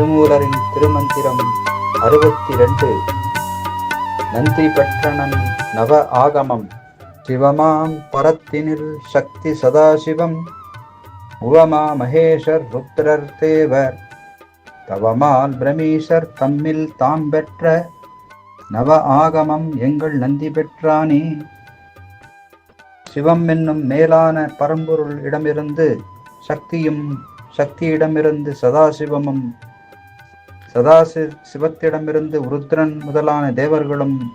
திருமூலரின் திருமந்திரம் அறுபத்தி ரெண்டு நந்தி பெற்றனன் நவ ஆகமம். சிவமாம் பரத்தினில் சக்தி சதாசிவம். உவமா மகேஷர் ருத்ரர் தேவர். தவமால் பிரமீஷர் தம்மில் தாம் பெற்ற நவ ஆகமம் எங்கள் நந்தி பெற்றானே. சிவம் என்னும் மேலான பரம்பொருள் இடமிருந்து சக்தியும் சக்தியிடமிருந்து சதாசிவமும் சதாசி சிவத்திடமிருந்து ருத்ரன் முதலான தேவர்களும்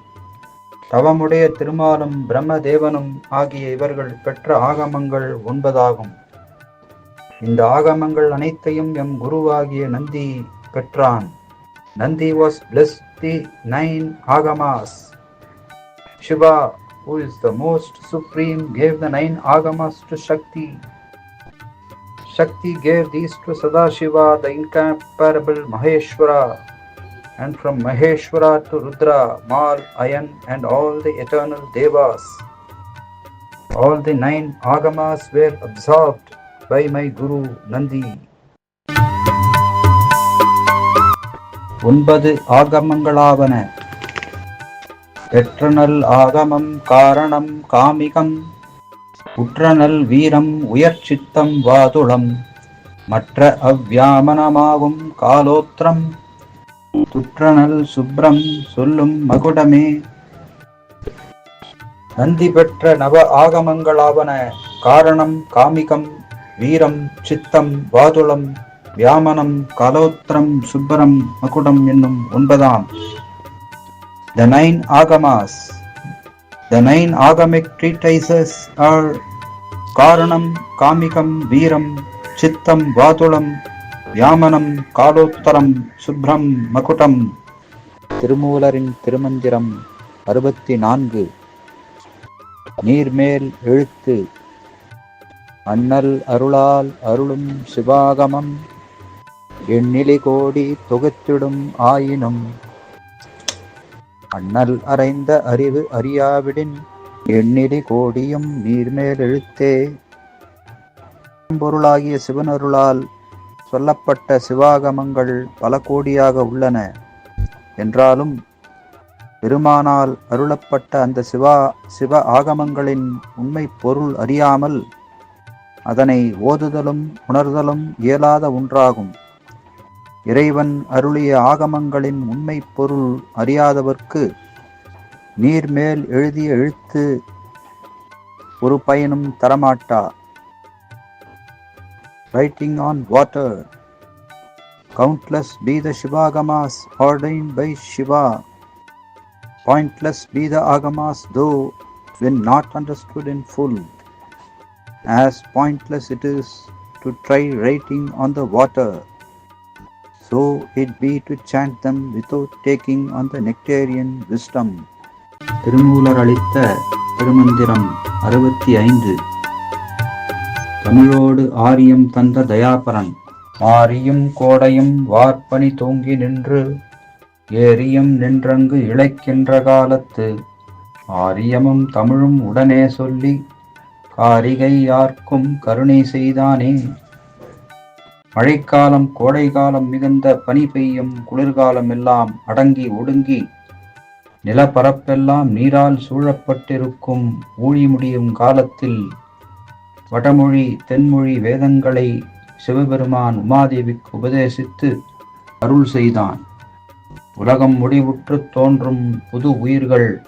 தவமுடைய திருமாலும் பிரம்ம தேவனும் ஆகிய இவர்கள் பெற்ற ஆகமங்கள் ஒன்பதாகும். இந்த ஆகமங்கள் அனைத்தையும் எம் குருவாகிய நந்தி பெற்றான். Nandi was blessed the nine Agamas. Shiva who is the most supreme gave the nine agamas to shakti. Shakti gave these to Sadashiva, the incomparable Maheshwara, and from Maheshwara to Rudra, Mal, Ayan, and all the eternal Devas. All the nine Agamas were absorbed by my Guru Nandi. ஒன்பது ஆகமங்களாவன எட்டனல் ஆகமம் காரணம் காமிகம் உற்றனல் வீரம் உயர்ச்சித்தம் வாதுளம் மற்ற அவ்வியாமனமாகும் காலோத்திரம். துற்றனல் சுப்ரம் சொல்லும் மகுடமே. நந்தி பெற்ற நவ ஆகமங்களாவன காரணம் காமிகம் வீரம் சித்தம் வாதுளம் வியாமனம் கலோத்திரம் சுப்பரம் மகுடம் என்னும் ஒன்பதாம். The nine Agamas. The nine agamic treatises are Karanam, Kamikam, Veeram, Chittam, Vadulam, Yamanam, Kalottaram, Subram, Makutam. திருமூலரின் திருமந்திரம் அறுபத்தி நான்கு நீர்மேல் எழுத்து அண்ணல் அருளால் அருளும் சிவாகமம் எண்ணிலி கோடி தொகுத்திடும் ஆயினும் அண்ணல் அறைந்த அறிவு அறியாவிடின் எண்ணிடி கோடியும் நீர்மேல் எழுத்தே. பொருளாகிய சிவனருளால் சொல்லப்பட்ட சிவாகமங்கள் பல கோடியாக உள்ளன. என்றாலும் பெருமானால் அருளப்பட்ட அந்த சிவா சிவ ஆகமங்களின் உண்மை பொருள் அறியாமல் அதனை ஓதுதலும் உணர்தலும் இயலாத ஒன்றாகும். இறைவன் அருளிய ஆகமங்களின் உண்மை பொருள் அறியாதவர்க்கு நீர் மேல் எழுதிய எழுத்து ஒரு பயனும் தரமாட்டா? Writing on water countless be the Shivagamas ordained by Shiva pointless be the Agamas though when not understood in full as pointless it is to try writing on the water so it be to chant them without taking on the nectarian wisdom. Thirumoolar அளித்த திருமந்திரம் அறுபத்தி ஐந்து. தமிழோடு ஆரியம் தந்த தயாபரன். மாரியும் கோடையும் வார்ப்பணி தூங்கி நின்று ஏரியம் நின்றங்கு இழைக்கின்ற காலத்து. ஆரியமும் தமிழும் உடனே சொல்லி காரிகை யார்க்கும் கருணை செய்தானே? மழைக்காலம் கோடைக்காலம் மிகுந்த பனி பெய்யும் குளிர்காலம் எல்லாம் அடங்கி ஒடுங்கி நிலப்பரப்பெல்லாம் நீரால் சூழப்பட்டிருக்கும் ஊழி முடியும் காலத்தில் வடமொழி தென்மொழி வேதங்களை சிவபெருமான் உமாதேவிக்கு உபதேசித்து அருள் செய்தான். உலகம் முடிவுற்று தோன்றும் புது உயிர்கள்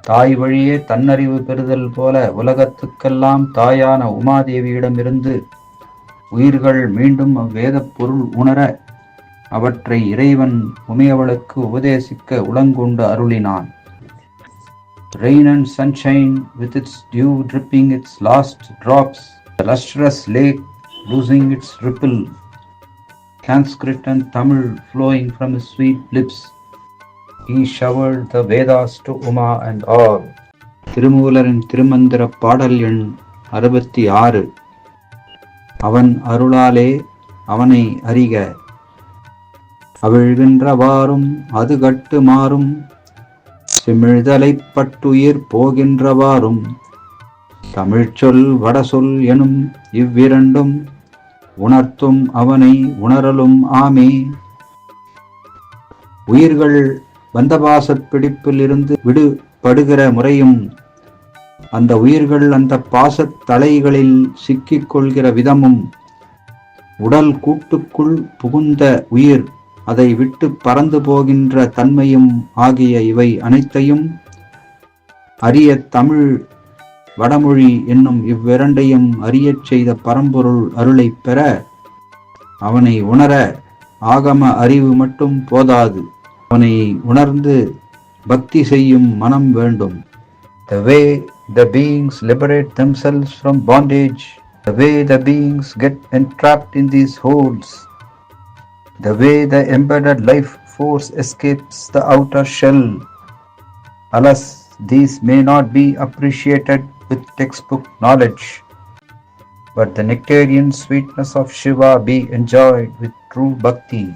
தாய் வழியே தன்னறிவு பெறுதல் போல உலகத்துக்கெல்லாம் தாயான உமாதேவியிடமிருந்து உயிர்கள் மீண்டும் அவ்வேதப் பொருள் உணர அவற்றை இறைவன் உமையவளுக்கு உபதேசிக்க உளங்கொண்டு அருளினான் Rain and sunshine with its dew dripping its last drops, the lustrous lake losing its ripple, Sanskrit and Tamil flowing from his sweet lips, he showered the Vedas to Uma and all. திருமூலரின் திருமந்திர பாடல் எண் அறுபத்தி ஆறு அவன் அருளாலே அவனை அறிக. அவிழ்கின்றவாறும் அது கட்டு மாறும். சிமிழ்தலைப் பட்டுயிர் போகின்றவாறும். தமிழ்ச்சொல் வடசொல் எனும் இவ்விரண்டும் உணர்த்தும் அவனை உணரலும் ஆமே. உயிர்கள் வந்தபாசப் பிடிப்பில் இருந்து விடுபடுகிற முறையும் அந்த உயிர்கள் அந்த பாசத் தலைகளில் சிக்கிக் கொள்கிற விதமும் உடல் கூட்டுக்குள் புகுந்த உயிர் அதை விட்டு பறந்து போகின்ற தன்மையும் ஆகிய இவை அனைத்தையும் அரிய தமிழ் வடமொழி என்னும் இவ்விரண்டையும் அறியச் செய்த பரம்பொருள் அருளைப் பெற அவனை உணர ஆகம அறிவு மட்டும் போதாது. அவனை உணர்ந்து பக்தி செய்யும் மனம் வேண்டும். த வே the beings liberate themselves from bondage, the way the beings get entrapped in these holes, the way the embedded life force escapes the outer shell. Alas, these may not be appreciated with textbook knowledge, but the nectarian sweetness of Shiva be enjoyed with true bhakti.